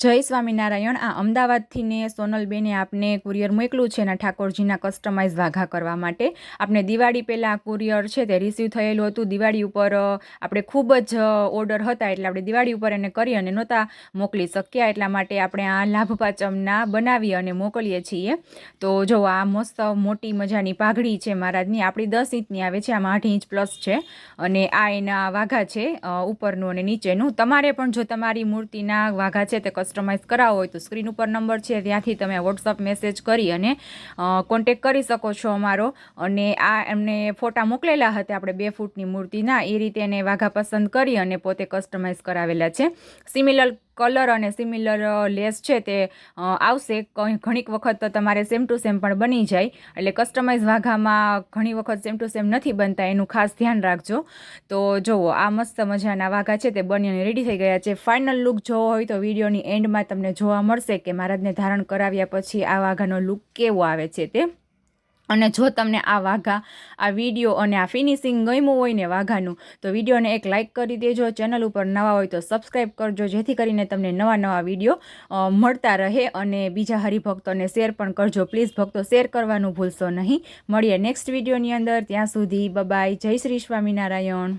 જય સ્વામિનારાયણ. આ અમદાવાદથી ને સોનલબેને આપને કુરિયર મોકલું છે એના ઠાકોરજીના કસ્ટમાઇઝ વાઘા કરવા માટે. આપણે દિવાળી પહેલાં કુરિયર છે તે રિસીવ થયેલું હતું. દિવાળી ઉપર આપણે ખૂબ જ ઓર્ડર હતા એટલે આપણે દિવાળી ઉપર એને કરી અને નહોતા મોકલી શક્યા. એટલા માટે આપણે આ લાભ પાંચમના બનાવી અને મોકલીએ છીએ. તો જો આ મસ્ત, મોટી મજાની પાઘડી છે મહારાજની. આપણી દસ ઇંચની આવે છે. આમાં આઠ ઇંચ પ્લસ છે. અને આ એના વાઘા છે ઉપરનું અને નીચેનું. તમારે પણ જો તમારી મૂર્તિના વાઘા છે તે કસ્ટમાઇઝ કરાવવો હોય તો સ્ક્રીન ઉપર નંબર છે, ત્યાંથી તમે વોટ્સઅપ મેસેજ કરી અને કોન્ટેક કરી શકો છો અમારો. અને આ એમને ફોટા મોકલેલા હતા, આપણે બે ફૂટની મૂર્તિના, એ રીતે એને વાઘા પસંદ કરી અને પોતે કસ્ટમાઇઝ કરાવેલા છે. સિમિલર કલર અને સિમિલર લેસ છે તે આવશે. ઘણીક વખત તો તમારે સેમ ટુ સેમ પણ બની જાય. એટલે કસ્ટમાઇઝ વાઘામાં ઘણી વખત સેમ ટુ સેમ નથી બનતા. એનું ખાસ ધ્યાન રાખજો. તો જુઓ આ મસ્ત મજાના વાઘા છે તે બની અને રેડી થઈ ગયા છે. ફાઇનલ લુક જોવો હોય તો વિડીયોની એન્ડમાં તમને જોવા મળશે કે મહારાજને ધારણ કરાવ્યા પછી આ વાઘાનો લુક કેવો આવે છે તે. અને જો તમને આ વાઘા, આ વીડિયો અને આ ફિનિશિંગ ગમ્યું હોય ને વાઘાનું, તો વિડીયોને એક લાઇક કરી દેજો. ચેનલ ઉપર નવા હોય તો સબસ્ક્રાઈબ કરજો, જેથી કરીને તમને નવા નવા વીડિયો મળતા રહે અને બીજા હરિભક્તોને શેર પણ કરજો. પ્લીઝ ભક્તો શેર કરવાનું ભૂલશો નહીં. મળીએ નેક્સ્ટ વિડીયોની અંદર. ત્યાં સુધી બબાય જય શ્રી સ્વામિનારાયણ.